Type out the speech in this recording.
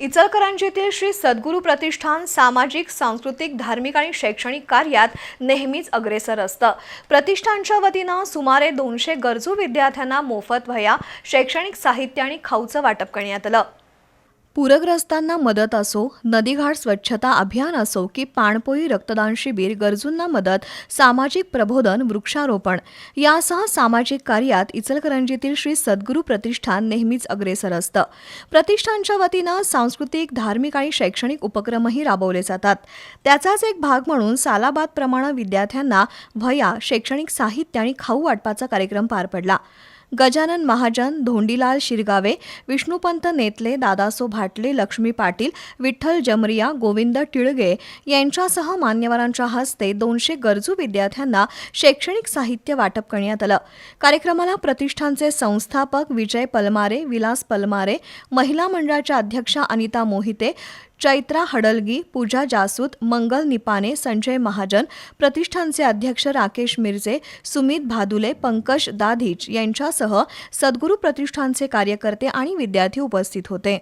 इचलकरंजीतील श्री सद्गुरू प्रतिष्ठान सामाजिक सांस्कृतिक धार्मिक आणि शैक्षणिक कार्यात नेहमीच अग्रेसर असतं. प्रतिष्ठानच्या वतीनं सुमारे दोनशे गरजू विद्यार्थ्यांना मोफत वह्या शैक्षणिक साहित्य आणि खाऊचं वाटप करण्यात आलं. पूरग्रस्तांना मदत असो नदीघाट स्वच्छता अभियान असो की पाणपोई रक्तदान शिबिर गरजूंना मदत सामाजिक प्रबोधन वृक्षारोपण. यासह सामाजिक कार्यात इचलकरंजीतील श्री सद्गुरू प्रतिष्ठान नेहमीच अग्रेसर असतं. प्रतिष्ठानच्या वतीनं सांस्कृतिक धार्मिक आणि शैक्षणिक उपक्रमही राबवले जातात. त्याचाच एक भाग म्हणून सालाबादप्रमाणे विद्यार्थ्यांना भया शैक्षणिक साहित्य आणि खाऊ वाटपाचा कार्यक्रम पार पडला. गजानन महाजन धोंडीलाल शिरगावे विष्णुपंत नेतले दादासो भाटले लक्ष्मी पाटील विठ्ठल जमरिया गोविंद टिळगे यांच्यासह मान्यवरांच्या हस्ते दोनशे गरजू विद्यार्थ्यांना शैक्षणिक साहित्य वाटप करण्यात आलं. कार्यक्रमाला प्रतिष्ठानचे संस्थापक विजय पलमारे विलास पलमारे महिला मंडळाच्या अध्यक्षा अनिता मोहिते चैत्रा हडलगी पूजा जासूद मंगल निपाने संजय महाजन प्रतिष्ठानचे अध्यक्ष राकेश मिरजे सुमित भादुले पंकज दाधीच यांच्यासह सद्गुरू प्रतिष्ठानचे कार्यकर्ते आणि विद्यार्थी उपस्थित होते.